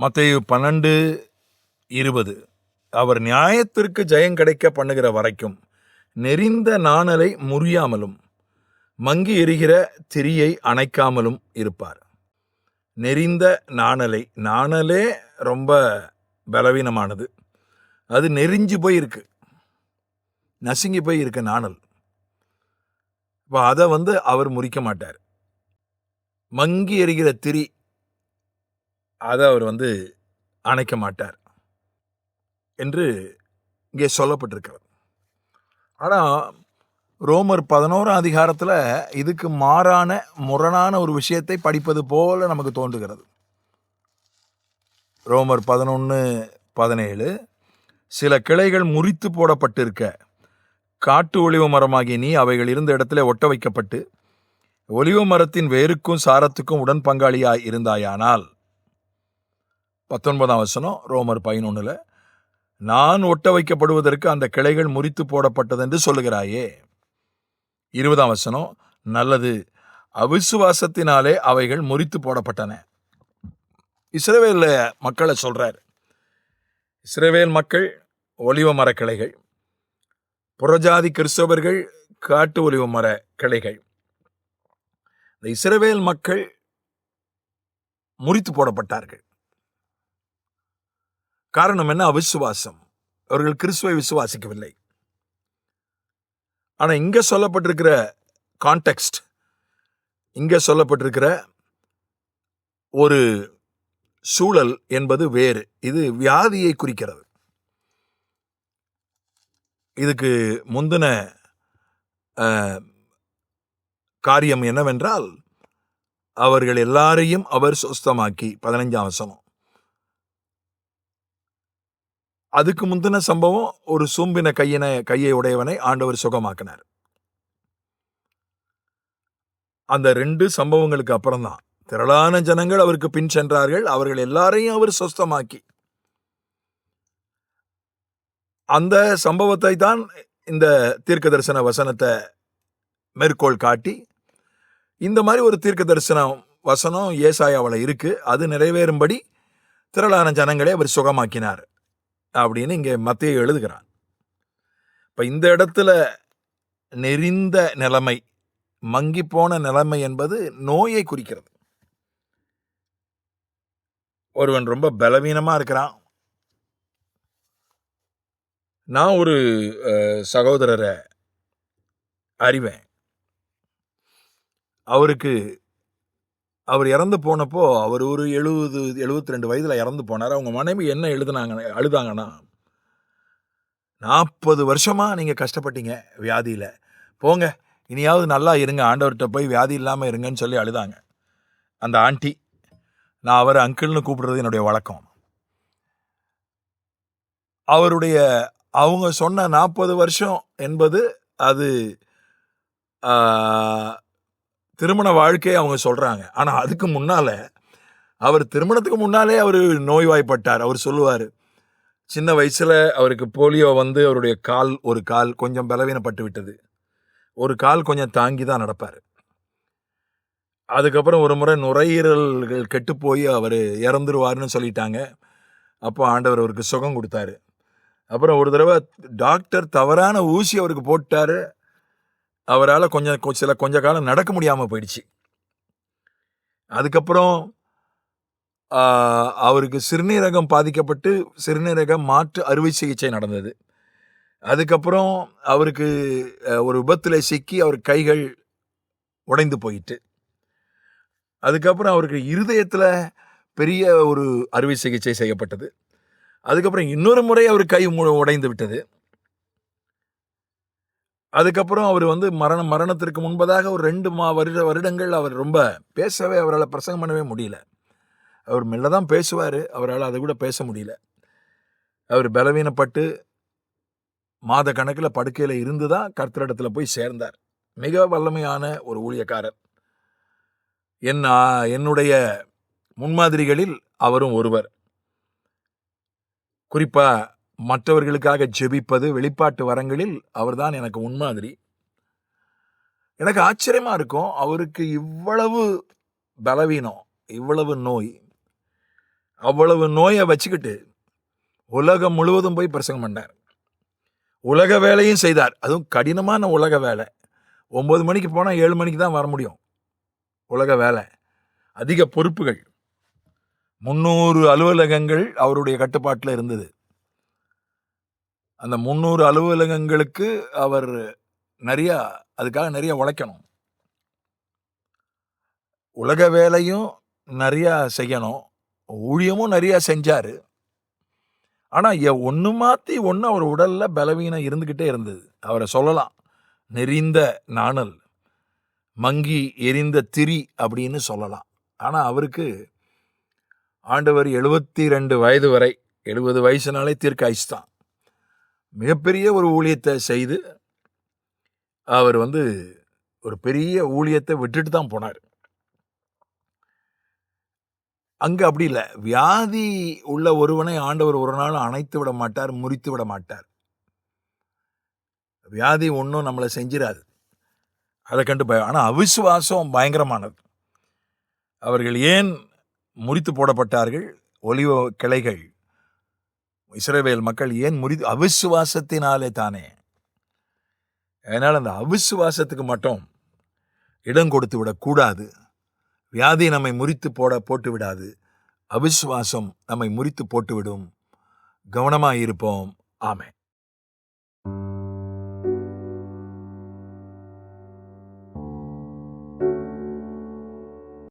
மற்ற பன்னெண்டு இருபது. அவர் நியாயத்திற்கு ஜெயம் கிடைக்க பண்ணுகிற வரைக்கும் நெறிந்த நாணலை முறியாமலும் மங்கி எரிகிற திரியை அணைக்காமலும் இருப்பார். நெறிந்த நாணலை நாணலே ரொம்ப பலவீனமானது. அது நெறிஞ்சு போய் இருக்கு நசுங்கி போய் இருக்கு நாணல். இப்போ அதை வந்து அவர் முறிக்க மாட்டார். மங்கி எரிகிற திரி அதை அவர் வந்து அணைக்க மாட்டார் என்று இங்கே சொல்லப்பட்டிருக்கிறது. ஆனால் ரோமர் பதினோராம் அதிகாரத்தில் இதுக்கு மாறான முரணான ஒரு விஷயத்தை படிப்பது போல நமக்கு தோன்றுகிறது. ரோமர் பதினொன்று பதினேழு சில கிளைகள் முறித்து போடப்பட்டிருக்க காட்டு ஒளிவு மரமாகிய நீ அவைகள் இருந்த இடத்துல ஒட்ட வைக்கப்பட்டு ஒளிவு மரத்தின் வேருக்கும் சாரத்துக்கும் உடன் பங்காளியாய் இருந்தாயானால் பத்தொன்பதாம் வசனம் ரோமர் பதினொன்னுல நான் ஒட்ட வைக்கப்படுவதற்கு அந்த கிளைகள் முறித்து போடப்பட்டது என்று சொல்லுகிறாயே. இருபதாம் வசனம் நல்லது அவிசுவாசத்தினாலே அவைகள் முறித்து போடப்பட்டன. இஸ்ரேவேலில் மக்களை சொல்கிறார் இஸ்ரேவேல் மக்கள் ஒலிவ மர கிளைகள் புறஜாதி கிறிஸ்தவர்கள் காட்டு ஒலிவ மர கிளைகள். இந்த இஸ்ரேவேல் மக்கள் முறித்து போடப்பட்டார்கள். காரணம் என்ன? அவிசுவாசம். அவர்கள் கிறிஸ்துவை விசுவாசிக்கவில்லை. ஆனா இங்க சொல்லப்பட்டிருக்கிற கான்டெக்ஸ்ட் இங்க சொல்லப்பட்டிருக்கிற ஒரு சூழல் என்பது வேறு. இது வியாதியை குறிக்கிறது. இதுக்கு முந்தின காரியம் என்னவென்றால் அவர்கள் எல்லாரையும் அவர் சுஸ்தமாக்கி பதினஞ்சாம் வசனம். அதுக்கு முந்தின சம்பவம் ஒரு சூம்பின கையின கையை உடையவனை ஆண்டவர் சுகமாக்கினார். அந்த ரெண்டு சம்பவங்களுக்கு அப்புறம்தான் திரளான ஜனங்கள் அவருக்கு பின் சென்றார்கள். அவர்கள் எல்லாரையும் அவர் சொஸ்தமாக்கி. அந்த சம்பவத்தை தான் இந்த தீர்க்க தரிசன வசனத்தை மேற்கோள் காட்டி இந்த மாதிரி ஒரு தீர்க்க தரிசனம் வசனம் ஏசாயாவில் இருக்கு. அது நிறைவேறும்படி திரளான ஜனங்களை அவர் சுகமாக்கினார். அப்படின்னு இங்கே மத்திய எழுதுகிறான். இப்போ இந்த இடத்துல நெறிந்த நிலைமை மங்கி போன நிலைமை என்பது நோயை குறிக்கிறது. ஒருவன் ரொம்ப பலவீனமாக இருக்கிறான். நான் ஒரு சகோதரரை அறிவேன். அவருக்கு அவர் இறந்து போனப்போ அவர் ஒரு எழுபது எழுபத்தி ரெண்டு வயதில் இறந்து போனார். அவங்க மனைவி என்ன எழுதுனாங்க அழுதாங்கன்னா நாற்பது வருஷமாக நீங்கள் கஷ்டப்பட்டீங்க வியாதியில். போங்க இனியாவது நல்லா இருங்க. ஆண்டவர்கிட்ட போய் வியாதி இல்லாமல் இருங்கன்னு சொல்லி அழுதாங்க. அந்த ஆண்டி நான் அவரை அங்கிள்னு கூப்பிடுறது என்னுடைய வழக்கம். அவருடைய அவங்க சொன்ன நாற்பது வருஷம் என்பது அது திருமண வாழ்க்கையை அவங்க சொல்கிறாங்க ஆனால் அதுக்கு முன்னால அவர் திருமணத்துக்கு முன்னாலே அவர் நோய்வாய்ப்பட்டார். அவர் சொல்லுவார் சின்ன வயசில் அவருக்கு போலியோ வந்து அவருடைய கால் ஒரு கால் கொஞ்சம் பலவீனப்பட்டு விட்டது. ஒரு கால் கொஞ்சம் தாங்கி தான் நடப்பார். அதுக்கப்புறம் ஒரு முறை நுரையீரல்கள் கெட்டு போய் அவர் இறந்துருவாருன்னு சொல்லிட்டாங்க. அப்போ ஆண்டவர் அவருக்கு சுகம் கொடுத்தாரு. அப்புறம் ஒரு தடவை டாக்டர் தவறான ஊசி அவருக்கு போட்டார் அவரால் கொஞ்சம் சில கொஞ்ச காலம் நடக்க முடியாமல் போயிடுச்சு. அதுக்கப்புறம் அவருக்கு சிறுநீரகம் பாதிக்கப்பட்டு சிறுநீரகம் மாற்று அறுவை சிகிச்சை நடந்தது. அதுக்கப்புறம் அவருக்கு ஒரு விபத்தில் சிக்கி அவர் கைகள் உடைந்து போயிட்டு. அதுக்கப்புறம் அவருக்கு இருதயத்தில் பெரிய ஒரு அறுவை சிகிச்சை செய்யப்பட்டது. அதுக்கப்புறம் இன்னொரு முறை அவர் கை மு- உடைந்து விட்டது. அதுக்கப்புறம் அவர் வந்து மரணம் மரணத்திற்கு முன்பதாக ஒரு ரெண்டு மா வருட வருடங்கள் அவர் ரொம்ப பேசவே அவரால் பிரசங்கம் பண்ணவே முடியல. அவர் மெல்ல தான் பேசுவார். அவரால் அதை கூட பேச முடியல. அவர் பலவீனப்பட்டு மாத கணக்கில் படுக்கையில் இருந்து தான் கர்த்தரிடத்தில் போய் சேர்ந்தார். மிக வல்லமையான ஒரு ஊழியக்காரர். என் என்னுடைய முன்மாதிரிகளில் அவரும் ஒருவர். குறிப்பாக மற்றவர்களுக்காக ஜெபிப்பது வெளிப்பாட்டு வரங்களில் அவர்தான் எனக்கு முன்மாதிரி. எனக்கு ஆச்சரியமாக இருக்கும் அவருக்கு இவ்வளவு பலவீனம் இவ்வளவு நோய் அவ்வளவு நோயை வச்சுக்கிட்டு உலகம் முழுவதும் போய் பிரசங்கம் பண்ணார். உலக வேலையும் செய்தார். அதுவும் கடினமான உலக வேலை. ஒம்பது மணிக்கு போனால் ஏழு மணிக்கு தான் வர முடியும். உலக வேலை. அதிக பொறுப்புகள். முந்நூறு அலுவலகங்கள் அவருடைய கட்டுப்பாட்டில் இருந்தது. அந்த முந்நூறு அலுவலகங்களுக்கு அவர் நிறையா அதுக்காக நிறைய உழைக்கணும். உலக வேலையும் நிறையா செய்யணும். ஊழியமும் நிறையா செஞ்சார். ஆனால் ஒன்று மாற்றி ஒன்று அவர் உடலில் பலவீனம் இருந்துக்கிட்டே இருந்தது. அவரை சொல்லலாம். நெறிந்த நாணல் மங்கி எரிந்த திரி அப்படின்னு சொல்லலாம். ஆனால் அவருக்கு ஆண்டவர் எழுபத்தி ரெண்டு வயது வரை எழுபது வயசுனாலே தீர்க்காயுசு தான் மிகப்பெரிய ஒரு ஊழியத்தை செய்து அவர் வந்து ஒரு பெரிய ஊழியத்தை விட்டுட்டு தான் போனார். அங்கே அப்படி இல்லை. வியாதி உள்ள ஒருவனை ஆண்டவர் ஒரு நாள் அணைத்து விட மாட்டார் முறித்து விட மாட்டார். வியாதி ஒன்றும் நம்மளை செஞ்சிடாது அதை கண்டு பயம் ஆனால் அவிசுவாசம் பயங்கரமானது. அவர்கள் ஏன் முறித்து போடப்பட்டார்கள்? ஒலிவ கிளைகள் இஸ்ரேவேல் மக்கள் ஏன் முறிது அவிசுவாசத்தினாலே தானே? அதனால் அந்த அவிசுவாசத்துக்கு மட்டும் இடம் கொடுத்து விடக்கூடாது வியாதி நம்மை முறித்து போட போட்டு விடாது. அவிசுவாசம் நம்மை முறித்து போட்டுவிடும் கவனமாக இருப்போம். ஆமை